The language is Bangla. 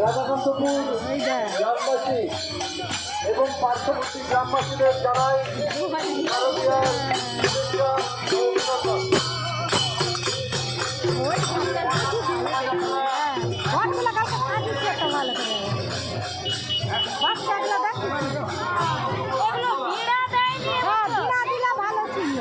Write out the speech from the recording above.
রাধাকান্তপুর গ্রামবাসী এবং পার্শ্ববর্তী গ্রামবাসীদের জানাই শারদীয়ার